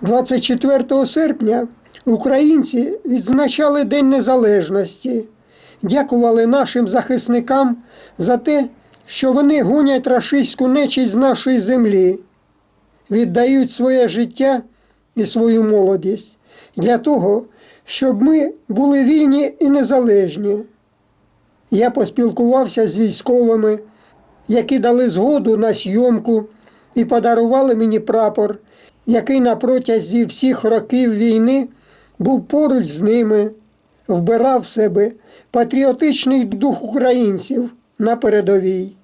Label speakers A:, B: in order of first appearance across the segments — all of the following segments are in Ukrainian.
A: 24 серпня українці відзначали День Незалежності, дякували нашим захисникам за те, що вони гонять рашистську нечість з нашої землі, віддають своє життя і свою молодість для того, щоб ми були вільні і незалежні. Я поспілкувався з військовими, які дали згоду на зйомку і подарували мені прапор, який на протязі всіх років війни був поруч з ними, вбирав в себе патріотичний дух українців на передовій.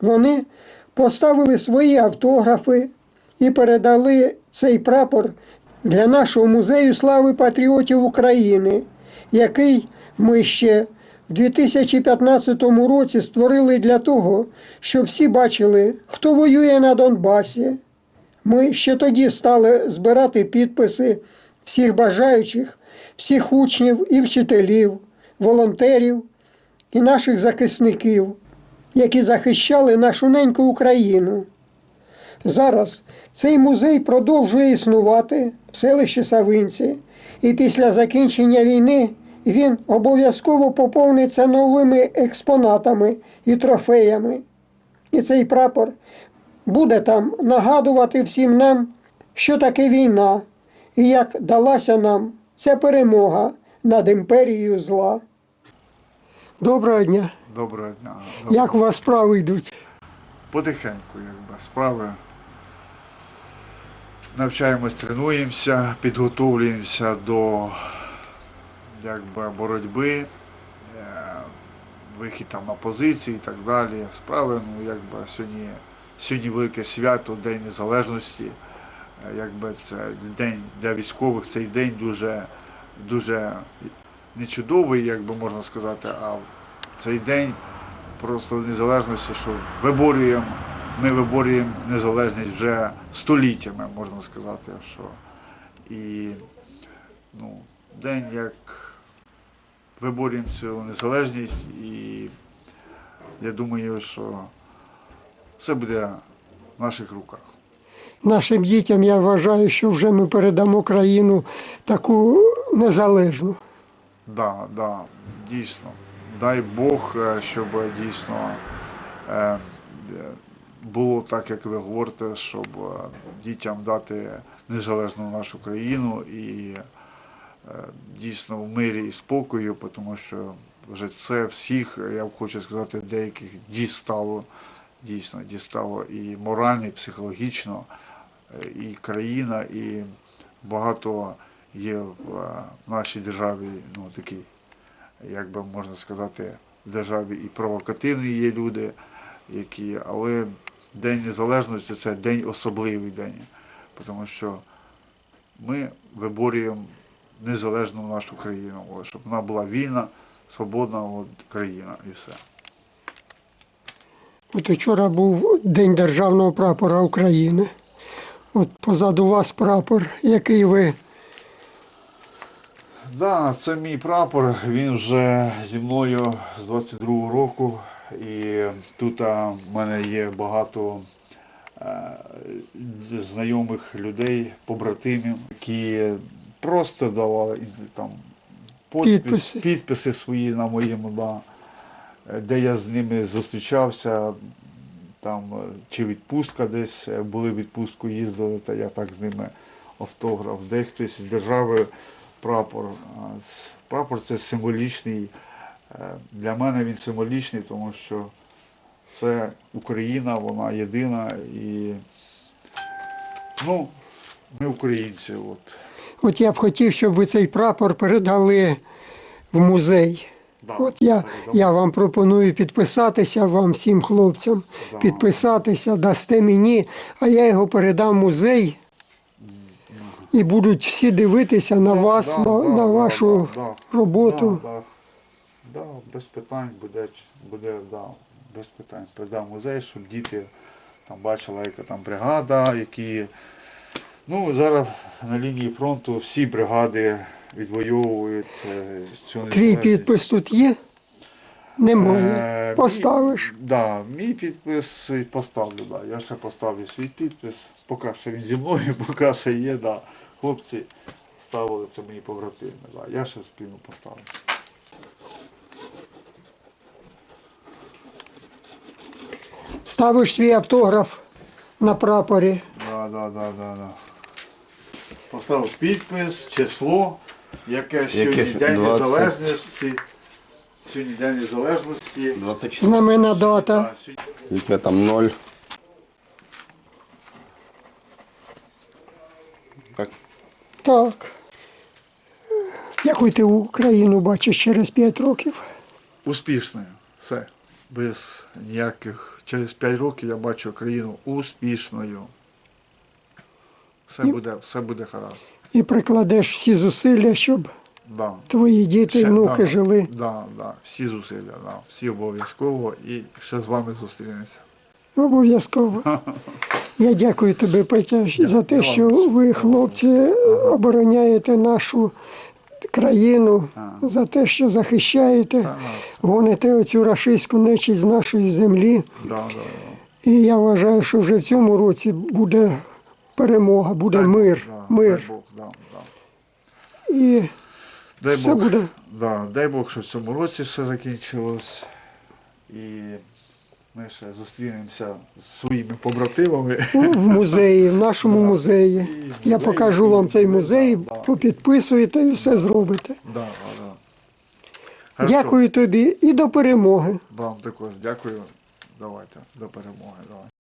A: Вони поставили свої автографи і передали цей прапор для нашого музею слави патріотів України, який ми ще в 2015 році створили для того, щоб всі бачили, хто воює на Донбасі. Ми ще тоді стали збирати підписи всіх бажаючих, всіх учнів і вчителів, волонтерів і наших захисників, які захищали нашу неньку Україну. Зараз цей музей продовжує існувати в селищі Савинці, і після закінчення війни він обов'язково поповниться новими експонатами і трофеями. І цей прапор буде там нагадувати всім нам, що таке війна і як далася нам ця перемога над імперією зла. Доброго дня!
B: Доброго дня.
A: Як у вас справи йдуть?
B: Потихеньку, якби справи. Навчаємось, тренуємося, підготовлюємося до якби, боротьби, е, вихід там на позицію і так далі. Справи, ну, якби сьогодні, сьогодні велике свято, День Незалежності. Е, Якби це день для військових, цей день дуже, дуже не чудовий, як би можна сказати, а цей день просто незалежності, що виборюємо, ми виборюємо незалежність вже століттями, можна сказати, що і ну, день як виборюємо цю незалежність, і я думаю, що все буде в наших руках.
A: Нашим дітям я вважаю, що вже ми передамо країну таку незалежну.
B: Да, да, дійсно. Дай Бог, е, щоб дійсно е, е, було так, як ви говорите, щоб е, дітям дати незалежну нашу країну і е, дійсно в мирі і спокою, тому що вже це всіх, я хочу сказати, деяких дістало, дійсно дістало і морально, і психологічно, е, і країна, і багато є в е, нашій державі ну, такі, як би можна сказати, в державі і провокативні є люди, які, але День Незалежності це день особливий день, тому що ми виборюємо незалежну нашу країну, щоб вона була вільна, свободна от, країна і все.
A: От вчора був День державного прапора України. От позаду вас прапор, який ви
B: Да, це мій прапор. Він вже зі мною з 22-го року. І тут в мене є багато е, знайомих людей, побратимів, які просто давали там подпис-
A: Підписи.
B: підписи свої на моєму, да, де я з ними зустрічався. Там чи відпустка десь е, були в відпустку, їздили, та я так з ними автограф. Де з держави прапор. Прапор це символічний. е, Для мене він символічний, тому що це Україна, вона єдина і ну, ми українці. От.
A: От я б хотів, щоб ви цей прапор передали в музей. От я, я вам пропоную підписатися вам всім хлопцям,
B: Да.
A: підписатися, дасте мені, а я його передам в музей. І будуть всі дивитися на вас,
B: да,
A: на,
B: да,
A: на вашу
B: да, да.
A: роботу.
B: Да, да. Да, без питань буде, буде да, без питань. Передам музей, щоб діти там бачили, яка там бригада, які. Ну, зараз на лінії фронту всі бригади відвоюють е, цю
A: Твій підпис тут є? Немає.
B: Е,
A: Поставиш.
B: Мій, да, мій підпис поставлю, да. Я ще поставлю свій підпис. Поки що він зі мною, поки ще є, да. Хлопці ставили це мої побратими. Да. Я ще спільно поставлю.
A: Ставиш свій автограф на прапорі.
B: Да, да, да, да, да. Поставив підпис, число, яке сьогодні? День
C: 20.
B: Незалежності. Сьогодні День Незалежності.
C: 24.
A: Знамена дата.
B: Да, сьогодні-
C: Яке там ноль. Так.
A: Так. Яку ти Україну бачиш через 5 років?
B: Успішною. Все. Без ніяких. Через 5 років я бачу країну успішною. Все
A: І-
B: буде, все буде гаразд.
A: І прикладеш всі зусилля, щоб
B: Да.
A: твої діти і внуки
B: да,
A: жили.
B: Да, да. Всі зусилля, да. всі обов'язково. І ще з вами зустрінемося.
A: Обов'язково. Я дякую тобі, Петя, за те, що ви, хлопці, обороняєте нашу країну, за те, що захищаєте, гоните оцю рашистську нечість з нашої землі. І я вважаю, що вже в цьому році буде перемога, буде
B: Дай
A: мир.
B: Бог, да,
A: мир.
B: Дай Бог, да, да.
A: І
B: Дай
A: все
B: Бог,
A: буде.
B: Да, дай Бог, щоб в цьому році все закінчилось. І ми ще зустрінемося з своїми побратимами.
A: в музеї, в нашому
B: Да.
A: музеї.
B: І в
A: Я
B: музеї,
A: покажу
B: і
A: вам цей музей,
B: да,
A: попідписуєте і все зробите.
B: Да, да, да. Хорошо.
A: Дякую тобі і до перемоги.
B: Вам також дякую. Давайте, до перемоги. Давай.